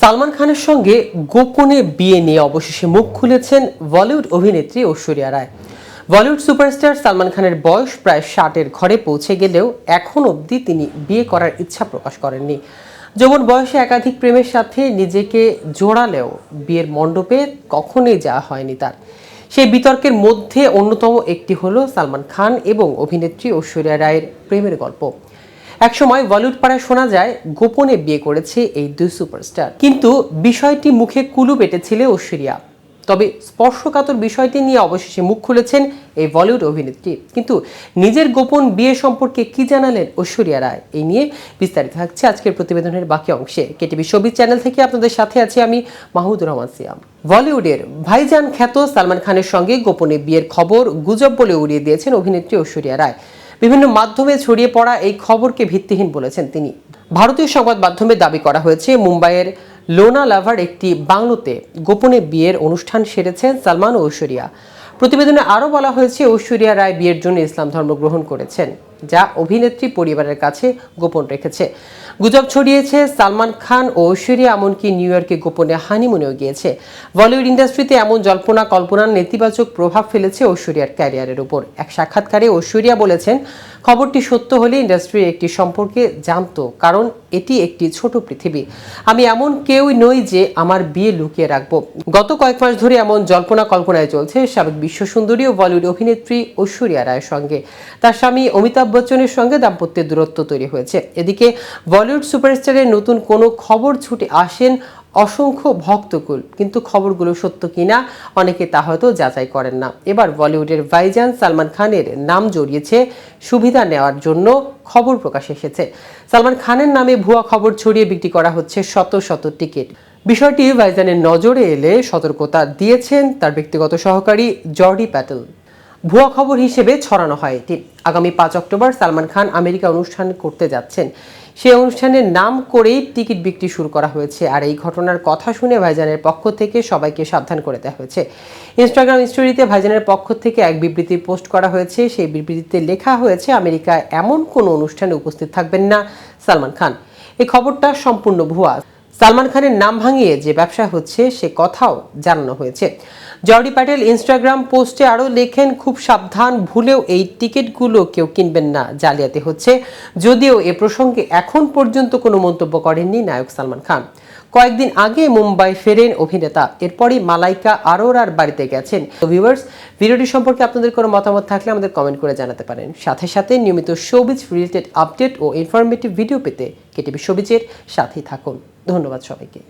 সালমান খানের সঙ্গে গোপনে বিয়ে নিয়ে অবশেষে মুখ খুলেছেন বলিউড অভিনেত্রী ঐশ্বরিয়া রায়। বলিউড সুপারস্টার সালমান খানের বয়স প্রায় ষাটের ঘরে পৌঁছে গেলেও এখন অবধি তিনি বিয়ে করার ইচ্ছা প্রকাশ করেননি। যৌবন বয়সে একাধিক প্রেমের সাথে নিজেকে জোড়ালেও বিয়ের মণ্ডপে কখনোই যাওয়া হয়নি তার। সেই বিতর্কের মধ্যে অন্যতম একটি হলো সালমান খান এবং অভিনেত্রী ঐশ্বরিয়া রায়ের প্রেমের গল্প। একসময় বলিউড পাড়ায় শোনা যায়, গোপনে বিয়ে করেছে এই দুই সুপারস্টার। কিন্তু বিষয়টি মুখে কুলু পেটেছিল ঐশ্বরিয়া। তবে স্পর্শকাতর বিষয়টি নিয়ে অবশেষে মুখ খুলেছেন এই বলিউড অভিনেত্রী। কিন্তু নিজের গোপন বিয়ে সম্পর্কে কি জানালেন ঐশ্বরিয়া রায়? এই নিয়ে বিস্তারিত থাকছে আজকের প্রতিবেদনের বাকি অংশে। কেটিভি ছবি চ্যানেল থেকে আপনাদের সাথে আছি আমি, মাহমুদুর রহমান সিয়াম। বলিউডের ভাইজান খ্যাত সালমান খানের সঙ্গে গোপনে বিয়ের খবর গুজব বলে উড়িয়ে দিয়েছেন অভিনেত্রী ঐশ্বরিয়া রায়। বিভিন্ন মাধ্যমে ছড়িয়ে পড়া এই খবরকে ভিত্তিহীন বলেছেন তিনি। ভারতীয় সংবাদ মাধ্যমে দাবি করা হয়েছে, মুম্বাইয়ের লোনা লাভার একটি বাংলোতে গোপনে বিয়ের অনুষ্ঠান সেরেছেন সালমান ঐশ্বরিয়া। প্রতিবেদনে আরও বলা হয়েছে, ঐশ্বরিয়া রায় বিয়ের জন্য ইসলাম ধর্ম গ্রহণ করেছেন। যা অভিনেত্রী পরিবারের কাছে গোপন রেখেছে। গুজব ছড়িয়েছে সালমান খান ও ঐশ্বরিয়া, এমনকি নিউ ইয়র্কে গোপনে হানিমুনেও গিয়েছে। বলিউড ইন্ডাস্ট্রিতে এমন জল্পনা, কল্পনার নেতিবাচক প্রভাব ফেলেছে ঐশ্বরিয়ার ক্যারিয়ারের উপর। এক সাক্ষাৎকারে ঐশ্বরিয়া বলেছেন, খবরটি সত্য হলে ইন্ডাস্ট্রির একটি সম্পর্কে জানতো, কারণ এটি একটি ছোট পৃথিবী। আমি এমন কেউই নই যে আমার বিয়ে লুকিয়ে রাখব। গত কয়েক মাস ধরে এমন জল্পনা, কল্পনায় চলছে সাবেক বিশ্বসুন্দরী ও বলিউড অভিনেত্রী ঐশ্বরিয়া রায়ের সঙ্গে। তার স্বামী অমিতাভ বচ্চনের সঙ্গে দাম্পত্যের দূরত্ব তৈরি হয়েছে। এদিকে বলিউড সুপারস্টারের নতুন কোনো খবর ছুটে আসেন অসংখ্য ভক্তকুল। কিন্তু খবরগুলো সত্য কিনা, অনেকে তা হয়তো যাচাই করেন না। এবার বলিউডের ভাইজান সালমান খানের নাম জড়িয়েছে সুবিধা নেওয়ার জন্য খবর প্রকাশ এসেছে। সালমান খানের নামে ভুয়া খবর ছড়িয়ে বিক্রি করা হচ্ছে শত শত টিকিট। বিষয়টি ভাইজানের নজরে এলে সতর্কতা দিয়েছেন তার ব্যক্তিগত সহকারী জর্ডি প্যাটেল। ভুয়া খবর হিসেবে ছড়ানো হয়। এটি আগামী পাঁচ অক্টোবর সালমান খান আমেরিকা অনুষ্ঠান করতে যাচ্ছেন। সেই অনুষ্ঠানের নাম করেই টিকিট বিক্রি শুরু করা হয়েছে। আর এই ঘটনার কথা শুনে ভাইজানের পক্ষ থেকে সবাইকে সাবধান করে দেওয়া হয়েছে। ইনস্টাগ্রাম স্টোরিতে ভাইজানের পক্ষ থেকে এক বিবৃতি পোস্ট করা হয়েছে। সেই বিবৃতিতে লেখা হয়েছে, আমেরিকায় এমন কোনো অনুষ্ঠানে উপস্থিত থাকবেন না সালমান খান। এই খবরটা সম্পূর্ণ ভুয়া। সালমান খানের নাম ভাঙিয়ে যে ব্যবসা হচ্ছে, সে কথাও জানানো হয়েছে। জর্ডি প্যাটেল ইনস্টাগ্রাম পোস্টে আরও লেখেন, খুব সাবধান, ভুলেও এই টিকিটগুলো কেউ কিনবেন না, জালিয়াতি হচ্ছে। যদিও এ প্রসঙ্গে এখন পর্যন্ত কোনো মন্তব্য করেননি নায়ক সালমান খান। কয়েকদিন আগে মুম্বাই ফেরেন অভিনেতা, এরপরই মালাইকা আরোরার বাড়িতে গেছেন। ভিউয়ার্স ভিডিওটি সম্পর্কে আপনাদের কোনো মতামত থাকলে আমাদের কমেন্ট করে জানাতে পারেন। সাথে সাথে নিয়মিত শোবিজ রিলেটেড আপডেট ও ইনফরমেটিভ ভিডিও পেতে কেটিভি সবিজের সাথেই থাকুন। ধন্যবাদ সবাইকে।